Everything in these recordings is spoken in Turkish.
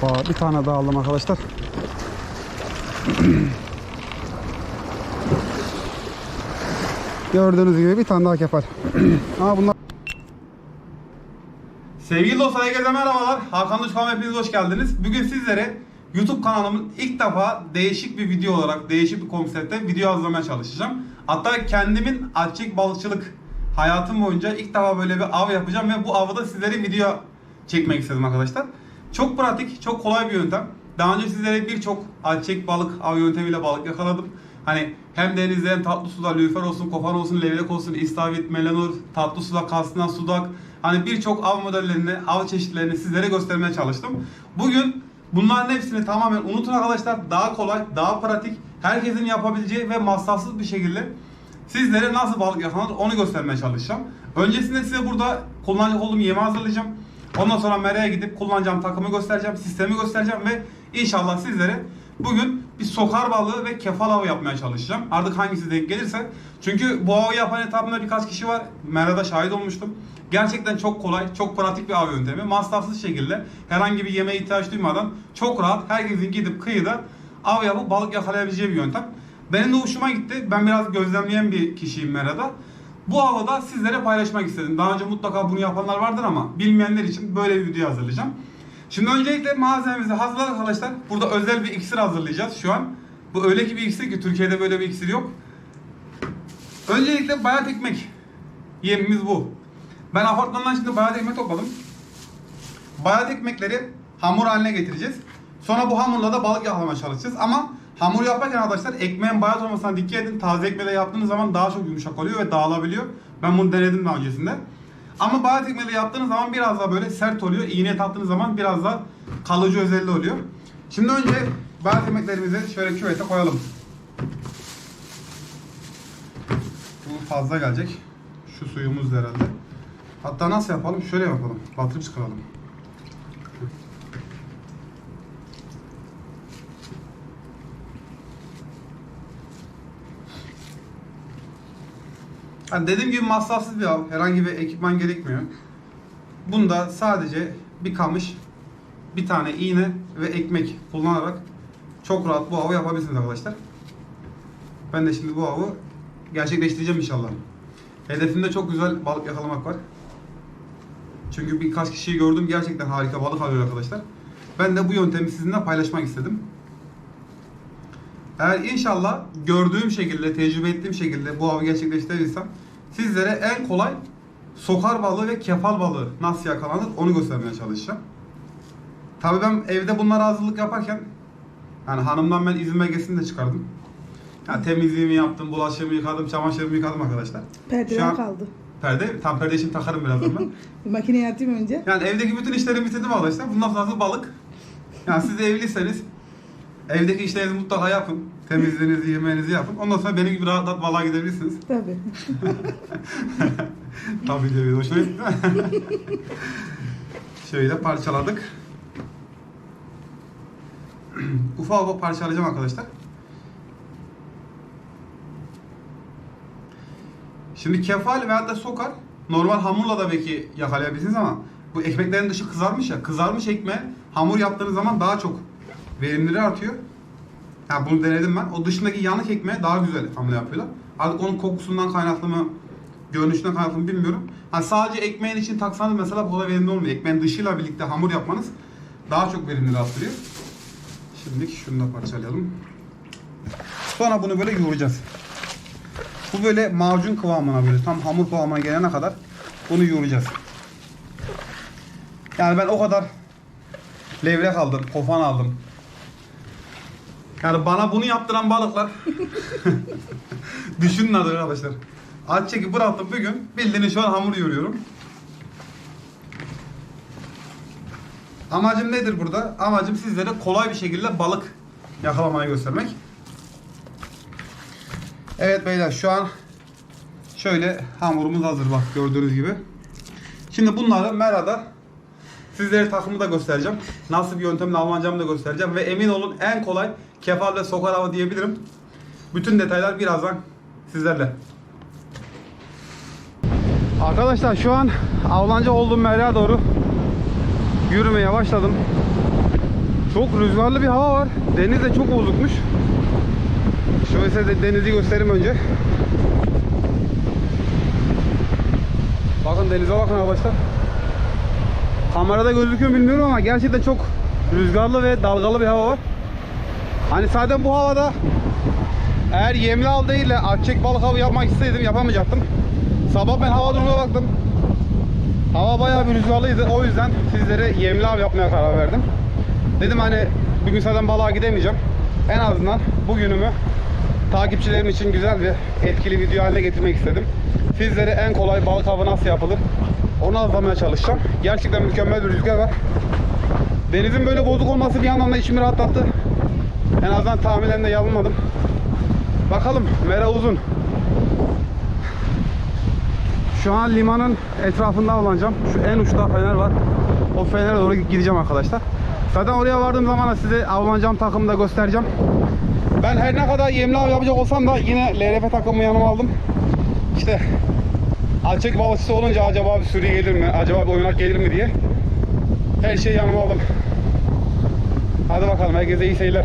Hoppa bir tane daha aldım arkadaşlar. Gördüğünüz gibi bir tane daha kefal. Ama bunlar Sevgili dostlar herkese merhabalar. Hakan Uçkan hepiniz hoş geldiniz. Bugün sizlere YouTube kanalımın ilk defa değişik bir video olarak, değişik bir konseptte video hazırlamaya çalışacağım. Hatta kendimin açık balıkçılık hayatım boyunca ilk defa böyle bir av yapacağım ve bu avı da sizlere video çekmek istedim arkadaşlar. Çok pratik, çok kolay bir yöntem. Daha önce sizlere birçok açık balık av yöntemiyle balık yakaladım. Hani hem denizde hem tatlı suda lüfer olsun, kofan olsun, levrek olsun, istavrit, melanur, tatlı suda, kasna, sudak. Hani birçok av modellerini, av çeşitlerini sizlere göstermeye çalıştım. Bugün bunların hepsini tamamen unutun arkadaşlar. Daha kolay, daha pratik, herkesin yapabileceği ve masrafsız bir şekilde sizlere nasıl balık yakalanır onu göstermeye çalışacağım. Öncesinde size burada kullanacak olduğum yemi hazırlayacağım. Ondan sonra meraya gidip kullanacağım takımı göstereceğim, sistemi göstereceğim ve inşallah sizlere bugün bir sokar balığı ve kefal avı yapmaya çalışacağım. Artık hangisi denk gelirse. Çünkü bu avı yapan etapında birkaç kişi var. Merada şahit olmuştum. Gerçekten çok kolay, çok pratik bir av yöntemi. Masrafsız şekilde herhangi bir yemeğe ihtiyaç duymadan çok rahat herkesin gidip kıyıda av yapıp balık yakalayabileceği bir yöntem. Benim de hoşuma gitti. Ben biraz gözlemleyen bir kişiyim Merada. Bu havada sizlere paylaşmak istedim. Daha önce mutlaka bunu yapanlar vardır ama bilmeyenler için böyle bir video hazırlayacağım. Şimdi öncelikle malzememizi hazırladık arkadaşlar. Burada özel bir iksir hazırlayacağız şu an. Bu öyle ki bir iksir ki Türkiye'de böyle bir iksir yok. Öncelikle bayat ekmek. Yemimiz bu. Ben apartmandan şimdi bayat ekmek topladım. Bayat ekmekleri hamur haline getireceğiz. Sonra bu hamurla da balık yakalamaya çalışacağız. Ama hamur yaparken arkadaşlar ekmeğin bayat olmasına dikkat edin. Taze ekmeğiyle yaptığınız zaman daha çok yumuşak oluyor ve dağılabiliyor. Ben bunu denedim daha öncesinde. Ama bayat ekmeğiyle yaptığınız zaman biraz daha böyle sert oluyor. İğneye taktığınız zaman biraz daha kalıcı özelliği oluyor. Şimdi önce bayat ekmeklerimizi şöyle küvete koyalım. Bu fazla gelecek. Şu suyumuz herhalde. Hatta nasıl yapalım? Şöyle yapalım. Batırıp çıkaralım. Yani dediğim gibi masrafsız bir av. Herhangi bir ekipman gerekmiyor. Bunda sadece bir kamış, bir tane iğne ve ekmek kullanarak çok rahat bu avı yapabilirsiniz arkadaşlar. Ben de şimdi bu avı gerçekleştireceğim inşallah. Hedefimde çok güzel balık yakalamak var. Çünkü birkaç kişiyi gördüm gerçekten harika balık alıyor arkadaşlar. Ben de bu yöntemi sizinle paylaşmak istedim. Eğer inşallah gördüğüm şekilde, tecrübe ettiğim şekilde bu avı gerçekleştirirsem sizlere en kolay sokar balığı ve kefal balığı nasıl yakalanır onu göstermeye çalışacağım. Tabii ben evde bunlara hazırlık yaparken yani hanımdan ben izin belgesini de çıkardım. Yani temizliğimi yaptım, bulaşığımı yıkadım, çamaşırımı yıkadım arkadaşlar. Şu Perdeden an- kaldı. Perde, tam perde şimdi takarım birazdan ben. Makineye atayım önce. Yani evdeki bütün işlerimi bitirdim arkadaşlar. Bundan sonrası balık. Yani siz evliyseniz evdeki işlerinizi mutlaka yapın. Temizliğinizi, yemeğinizi yapın. Ondan sonra benim gibi rahat rahat balığa gidebilirsiniz. Tabii. Tabii ki hoşuna gitti. Şöyle parçaladık. ufak ufak parçalayacağım arkadaşlar. Şimdi kefal veyahut da sokar normal hamurla da belki yakalayabilirsiniz ama bu ekmeklerin dışı kızarmış ya. Kızarmış ekmeğe hamur yaptığınız zaman daha çok verimliliği artıyor. Ha bunu denedim ben. O dışındaki yanık ekmeğe daha güzel hamle yapıyorlar. Artık onun kokusundan kaynaklı mı, görünüşünden kaynaklı mı bilmiyorum. Ha sadece ekmeğin için taksanız mesela kadar verimli olmuyor. Ekmeğin dışıyla birlikte hamur yapmanız daha çok verimliliği arttırıyor. Şimdi şunu da parçalayalım. Sonra bunu böyle yoğuracağız. Bu böyle macun kıvamına böyle tam hamur kıvamına gelene kadar bunu yoğuracağız. Yani ben o kadar levrek aldım, kofan aldım. Yani bana bunu yaptıran balıklar düşünün arkadaşlar. Aç çekip bıraktım bir gün bildiğiniz şu an hamur yoruyorum. Amacım nedir burada? Amacım sizlere kolay bir şekilde balık yakalamayı göstermek. Evet beyler şu an şöyle hamurumuz hazır bak gördüğünüz gibi. Şimdi bunları Mera'da sizlere takımı da göstereceğim. Nasıl bir yöntemle almanacağımı da göstereceğim. Ve emin olun en kolay kefal ve sokar avı diyebilirim. Bütün detaylar birazdan sizlerle. Arkadaşlar şu an avlanca olduğum Mera'ya doğru yürümeye başladım. Çok rüzgarlı bir hava var. Deniz de çok bozukmuş. Şöyle size de denizi göstereyim önce. Bakın denize bakın arkadaşlar. Kamerada gözüküyor bilmiyorum ama gerçekten çok rüzgarlı ve dalgalı bir hava var. Hani zaten bu havada eğer yemli av değil de açık balık avı yapmak isteseydim yapamayacaktım. Sabah ben hava durumuna baktım. Hava bayağı bir rüzgarlıydı. O yüzden sizlere yemli av yapmaya karar verdim. Dedim hani bugün zaten balığa gidemeyeceğim. En azından bugünümü takipçilerim için güzel ve etkili video haline getirmek istedim. Sizlere en kolay balık avı nasıl yapılır onu anlatmaya çalışacağım. Gerçekten mükemmel bir rüzgar var. Denizin böyle bozuk olması bir yandan da içimi rahatlattı. En azından tahminlerimde yanılmadım. Bakalım mera uzun. Şu an limanın etrafında avlanacağım. Şu en uçta fener var. O fenere doğru gideceğim arkadaşlar. Zaten oraya vardığım zaman size avlanacağım takımı da göstereceğim. Ben her ne kadar yemli av yapacak olsam da yine LRF takımı yanıma aldım. İşte alçak balıkçısı olunca acaba bir sürü gelir mi? Acaba bir oynak gelir mi diye. Her şeyi yanıma aldım. Hadi bakalım herkese iyi seyirler.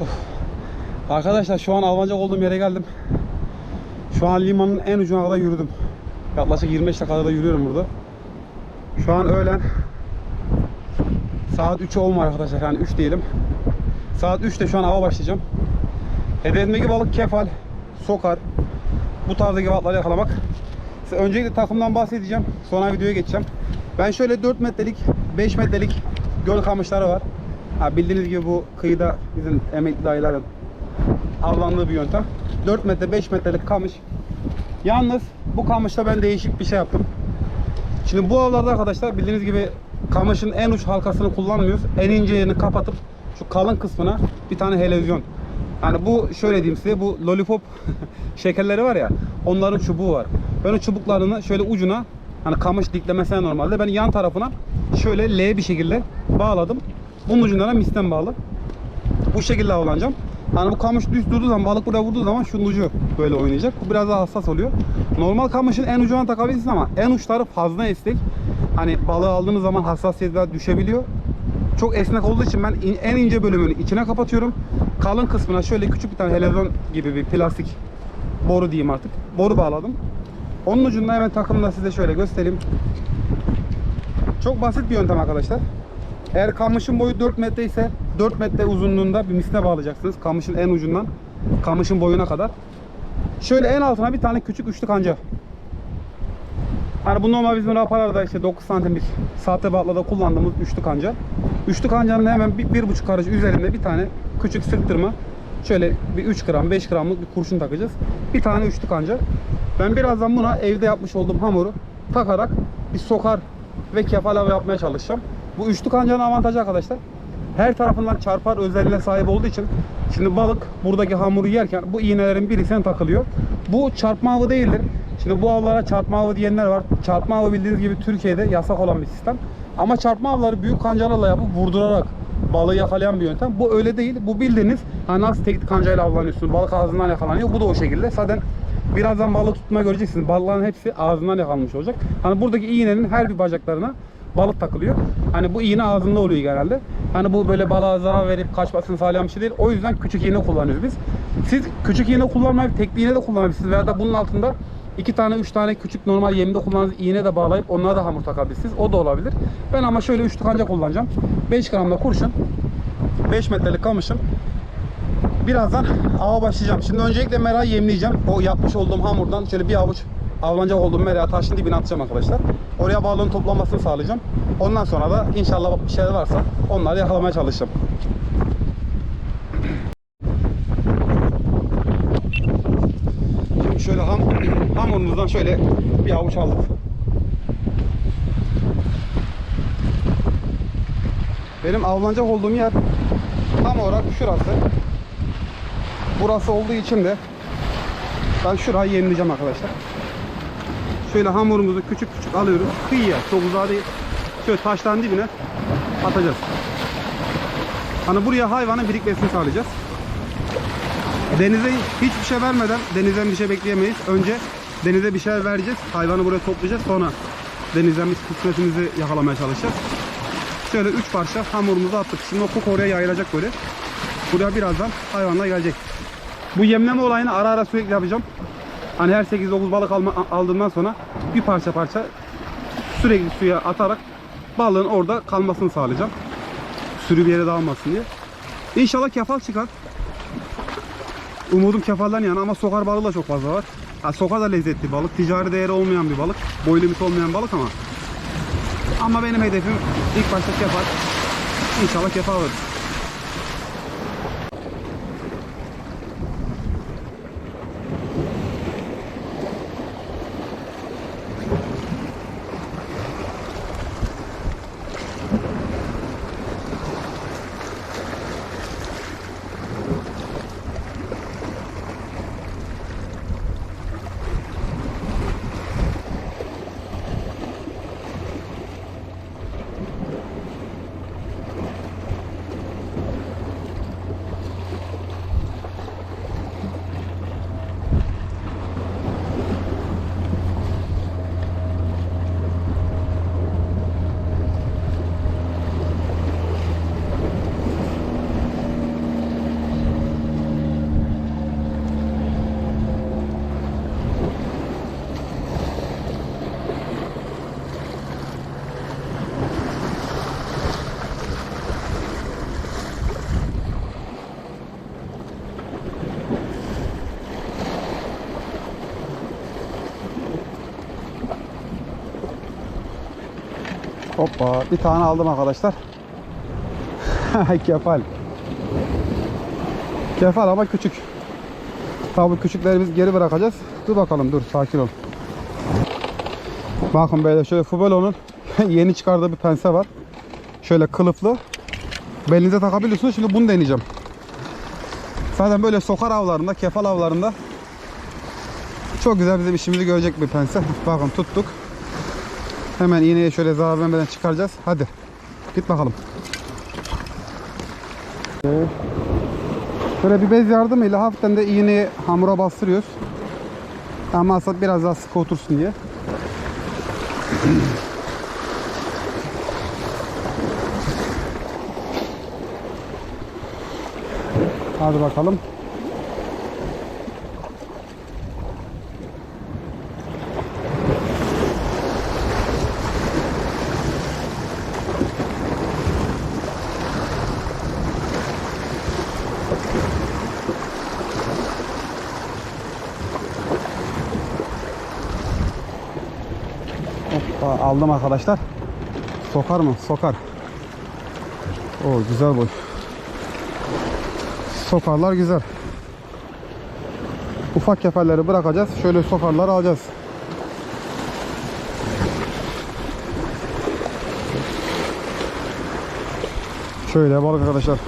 Of. Arkadaşlar şu an avlanacak olduğum yere geldim. Şu an limanın en ucuna kadar yürüdüm. Yaklaşık 25 dakikada da yürüyorum burada. Şu an öğlen saat 3 olmuyor arkadaşlar yani 3 diyelim. Saat 3'te şu an ava başlayacağım. Hedefimdeki balık kefal, sokar. Bu tarzdaki balıkları yakalamak. Size öncelikle takımdan bahsedeceğim. Sonra videoya geçeceğim. Ben şöyle 4 metrelik, 5 metrelik göl kamışları var. Ha, bildiğiniz gibi bu kıyıda bizim emekli dayıların avlandığı bir yöntem. 4 metre 5 metrelik kamış. Yalnız bu kamışta ben değişik bir şey yaptım. Şimdi bu avlarda arkadaşlar bildiğiniz gibi kamışın en uç halkasını kullanmıyoruz. En ince yerini kapatıp şu kalın kısmına bir tane helezyon. Yani bu şöyle diyeyim size bu lollipop şekerleri var ya onların çubuğu var. Ben o çubuklarını şöyle ucuna hani kamış diklemesine normalde ben yan tarafına şöyle L bir şekilde bağladım. Bunun ucundan da misten bağlı. Bu şekilde avlanacağım. Hani bu kamış düz durduğu zaman balık buraya vurduğu zaman şunun ucu böyle oynayacak. Bu biraz daha hassas oluyor. Normal kamışın en ucuna takabilirsiniz ama en uçları fazla esnek. Hani balığı aldığınız zaman hassasiyet düşebiliyor. Çok esnek olduğu için ben en ince bölümünü içine kapatıyorum. Kalın kısmına şöyle küçük bir tane helezon gibi bir plastik boru diyeyim artık. Boru bağladım. Onun ucunda hemen takımda size şöyle göstereyim. Çok basit bir yöntem arkadaşlar. Eğer kamışın boyu 4 metre ise 4 metre uzunluğunda bir misine bağlayacaksınız. Kamışın en ucundan kamışın boyuna kadar. Şöyle en altına bir tane küçük üçlü kanca. Hani bu normal bizim rapalarda işte 9 santimlik sahte balıklarda kullandığımız üçlü kanca. Üçlü kancanın hemen bir, bir buçuk karış üzerinde bir tane küçük sıktırma. Şöyle bir 3 gram 5 gramlık bir kurşun takacağız. Bir tane üçlü kanca. Ben birazdan buna evde yapmış olduğum hamuru takarak bir sokar ve kefal avı yapmaya çalışacağım. Bu üçlü kancanın avantajı arkadaşlar. Her tarafından çarpar özelliğine sahip olduğu için şimdi balık buradaki hamuru yerken bu iğnelerin birisine takılıyor. Bu çarpma avı değildir. Şimdi bu avlara çarpma avı diyenler var. Çarpma avı bildiğiniz gibi Türkiye'de yasak olan bir sistem. Ama çarpma avları büyük kancalarla yapıp vurdurarak balığı yakalayan bir yöntem. Bu öyle değil. Bu bildiğiniz hani nasıl tek kancayla avlanıyorsun. Balık ağzından yakalanıyor. Bu da o şekilde. Zaten birazdan balık tutmaya göreceksiniz. Balıkların hepsi ağzından yakalanmış olacak. Hani buradaki iğnenin her bir bacaklarına balık takılıyor. Hani bu iğne ağzında oluyor genelde. Hani bu böyle balığa zarar verip kaçmasını sağlayan bir şey değil. O yüzden küçük iğne kullanıyoruz biz. Siz küçük iğne kullanmayıp tekli iğne de kullanabilirsiniz. Veya da bunun altında iki tane üç tane küçük normal yemde kullandığınız iğne de bağlayıp onlara da hamur takabilirsiniz. O da olabilir. Ben ama şöyle üçlü kanca kullanacağım. 5 gramda kurşun. 5 metrelik kamışım. Birazdan ava başlayacağım. Şimdi öncelikle merayı yemleyeceğim. O yapmış olduğum hamurdan şöyle bir avuç avlanacak olduğum meraya taşın dibine atacağım arkadaşlar. Oraya balığın toplanmasını sağlayacağım. Ondan sonra da inşallah bir şeyler varsa onları yakalamaya çalışacağım. Şimdi şöyle ham, hamurumuzdan şöyle bir avuç aldık. Benim avlanacak olduğum yer tam olarak şurası. Burası olduğu için de ben şurayı yemleyeceğim arkadaşlar. Şöyle hamurumuzu küçük küçük alıyoruz. Kıyıya çok uzağa değil. Şöyle taşların dibine atacağız. Hani buraya hayvanın birikmesini sağlayacağız. Denize hiçbir şey vermeden denizden bir şey bekleyemeyiz. Önce denize bir şey vereceğiz. Hayvanı buraya toplayacağız. Sonra denizden biz kısmetimizi yakalamaya çalışacağız. Şöyle 3 parça hamurumuzu attık. Şimdi o koku oraya yayılacak böyle. Buraya birazdan hayvanlar gelecek. Bu yemleme olayını ara ara sürekli yapacağım. Hani her 8-9 balık alma, aldığımdan sonra bir parça parça sürekli suya atarak balığın orada kalmasını sağlayacağım. Sürü bir yere dağılmasın diye. İnşallah kefal çıkar. Umudum kefalden yana ama sokar balığı da çok fazla var. Ha, sokar da lezzetli balık. Ticari değeri olmayan bir balık. Boy limit olmayan balık ama. Ama benim hedefim ilk başta kefal. İnşallah kefal alırız. Hoppa bir tane aldım arkadaşlar. Kefal. Kefal ama küçük. Tabii küçükleri biz geri bırakacağız. Dur bakalım dur sakin ol. Bakın böyle şöyle Fubelo'nun yeni çıkardığı bir pense var. Şöyle kılıflı. Belinize takabiliyorsunuz. Şimdi bunu deneyeceğim. Zaten böyle sokar avlarında, kefal avlarında çok güzel bizim işimizi görecek bir pense. Bakın tuttuk. Hemen iğneyi şöyle zarar vermeden çıkaracağız. Hadi. Git bakalım. Şöyle bir bez yardımıyla hafiften de iğneyi hamura bastırıyoruz. Ama maksat biraz daha sıkı otursun diye. Hadi bakalım. Aldım arkadaşlar. Sokar mı? Sokar. O güzel boy. Sokarlar güzel. Ufak kefelleri bırakacağız. Şöyle sokarlar alacağız. Şöyle balık arkadaşlar.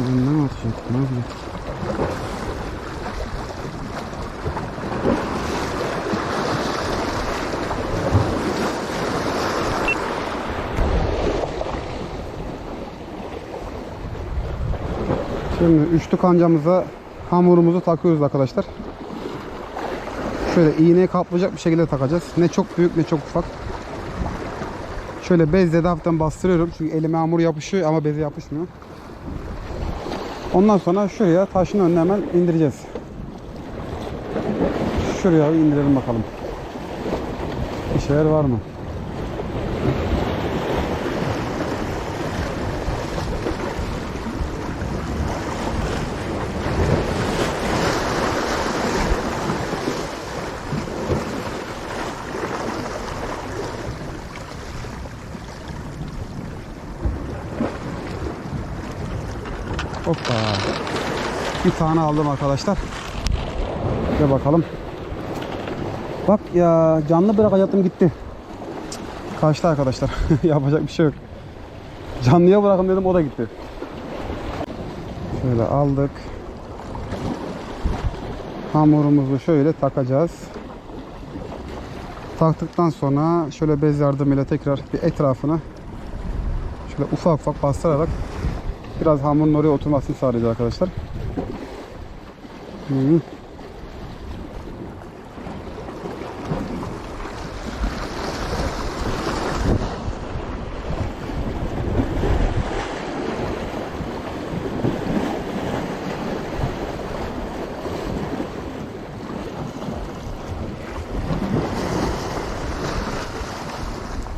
Mi atacak? Ne yapacak? Şimdi üçlü kancamıza hamurumuzu takıyoruz arkadaşlar. Şöyle iğneyi kaplayacak bir şekilde takacağız. Ne çok büyük ne çok ufak. Şöyle bezle de hafiften bastırıyorum. Çünkü elime hamur yapışıyor ama beze yapışmıyor. Ondan sonra şuraya taşın önüne hemen indireceğiz. Şuraya indirelim bakalım. Bir şeyler var mı? Hoppa. Bir tane aldım arkadaşlar. Ve bakalım. Bak ya canlı bırakacaktım gitti. Kaçtı arkadaşlar. Yapacak bir şey yok. Canlıya bırakın dedim o da gitti. Şöyle aldık. Hamurumuzu şöyle takacağız. Taktıktan sonra şöyle bez yardımıyla tekrar bir etrafına şöyle ufak ufak bastırarak biraz hamurun oraya oturmasını sağlayacağız arkadaşlar. Hı.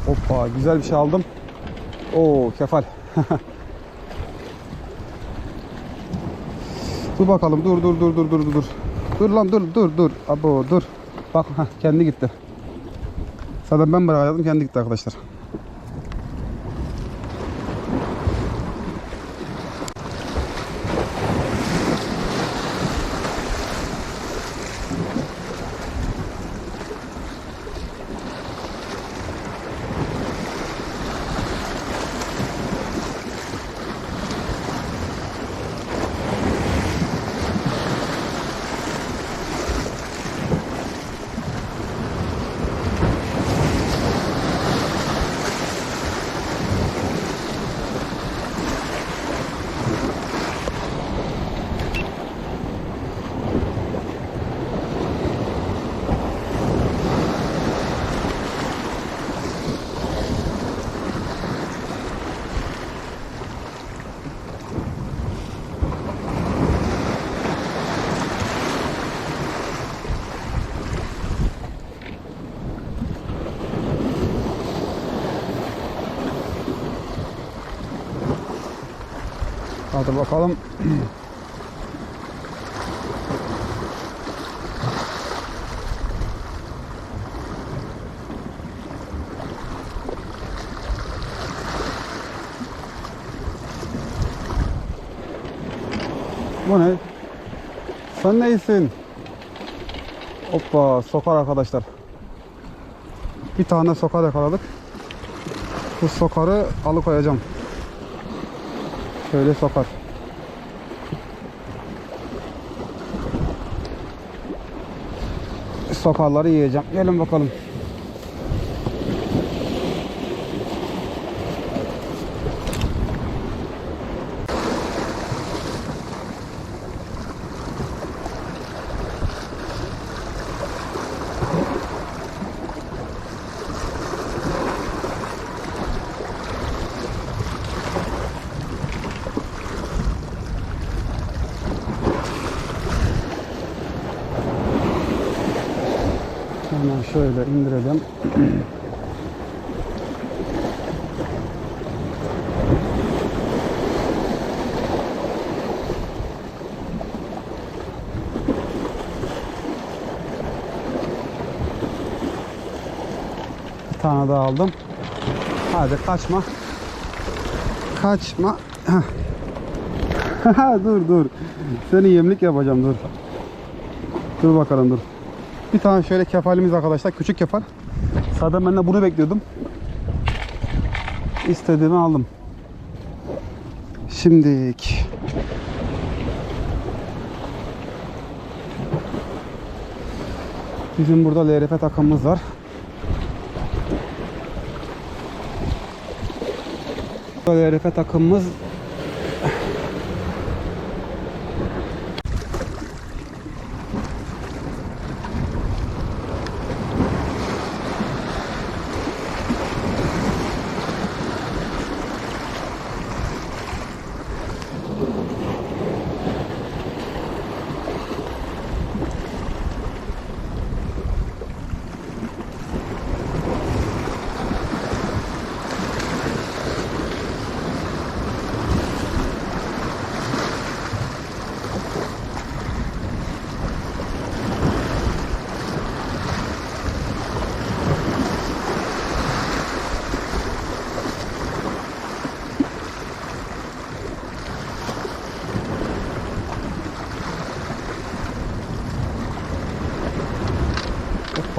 Hoppa güzel bir şey aldım. Oo kefal. dur bakalım dur dur dur dur dur dur. Dur lan dur dur dur. Abo dur. Bak heh, kendi gitti. Zaten ben bırakıyordum kendi gitti arkadaşlar. Hadi bakalım. Bu ne? Sen neysin? Hoppa sokar arkadaşlar. Bir tane sokar yakaladık. Bu sokarı alıkoyacağım. Şöyle sokar. Sokarları yiyeceğim. Gelin bakalım. Hemen şöyle indirelim. Bir tane daha aldım. Hadi kaçma. Kaçma. Dur dur. Seni yemlik yapacağım dur. Dur bakalım dur. Bir tane şöyle kefalimiz arkadaşlar. Küçük kefal. Zaten ben de bunu bekliyordum. İstediğimi aldım. Şimdilik. Bizim burada LRF takımımız var. LRF takımımız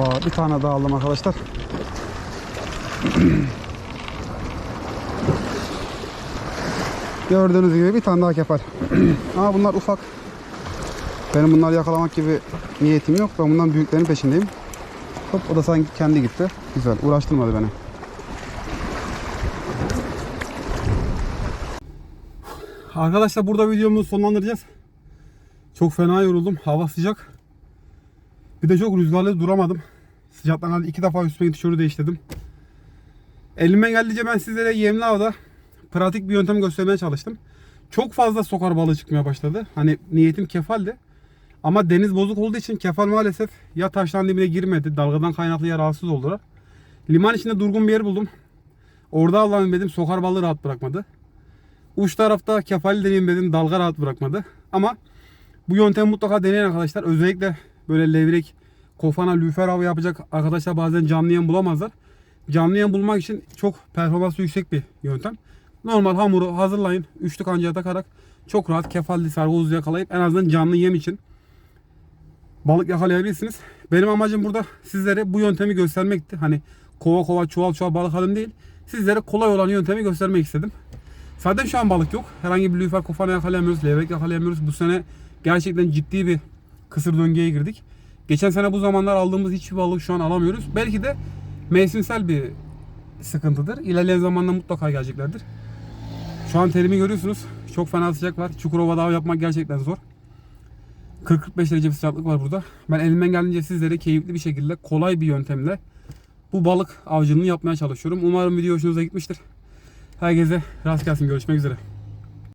Hoppa, bir tane daha aldım arkadaşlar. Gördüğünüz gibi bir tane daha kefal. Ama bunlar ufak. Benim bunları yakalamak gibi niyetim yok. Ben bundan büyüklerin peşindeyim. Hop o da sanki kendi gitti. Güzel. Uğraştırmadı beni. Arkadaşlar burada videomuzu sonlandıracağız. Çok fena yoruldum. Hava sıcak. Bir de çok rüzgarlı duramadım. Sıcaktan iki defa tişörtü değiştirdim. Elime geldiğince ben sizlere yemli avda pratik bir yöntem göstermeye çalıştım. Çok fazla sokar balığı çıkmaya başladı. Hani niyetim kefaldi. Ama deniz bozuk olduğu için kefal maalesef ya taştan dibine girmedi. Dalgadan kaynaklı ya rahatsız oldular. Liman içinde durgun bir yer buldum. Orada Allah'ım dedim sokar balığı rahat bırakmadı. Uç tarafta kefali deneyim dedim dalga rahat bırakmadı. Ama bu yöntemi mutlaka deneyin arkadaşlar. Özellikle böyle levrek, kofana, lüfer avı yapacak arkadaşlar bazen canlı yem bulamazlar. Canlı yem bulmak için çok performansı yüksek bir yöntem. Normal hamuru hazırlayın. Üçlü kancaya takarak çok rahat kefalli sargoz yakalayıp en azından canlı yem için balık yakalayabilirsiniz. Benim amacım burada sizlere bu yöntemi göstermekti. Hani kova kova çuval çuval balık alayım değil. Sizlere kolay olan yöntemi göstermek istedim. Zaten şu an balık yok. Herhangi bir lüfer kofana yakalayamıyoruz. Levrek yakalayamıyoruz. Bu sene gerçekten ciddi bir kısır döngüye girdik. Geçen sene bu zamanlar aldığımız hiçbir balık şu an alamıyoruz. Belki de mevsimsel bir sıkıntıdır. İlerleyen zamanda mutlaka geleceklerdir. Şu an terimi görüyorsunuz. Çok fena sıcak var. Çukurova'da av yapmak gerçekten zor. 40-45 derece bir sıcaklık var burada. Ben elimden geldiğince sizlere keyifli bir şekilde kolay bir yöntemle bu balık avcılığını yapmaya çalışıyorum. Umarım video hoşunuza gitmiştir. Herkese rast gelsin. Görüşmek üzere.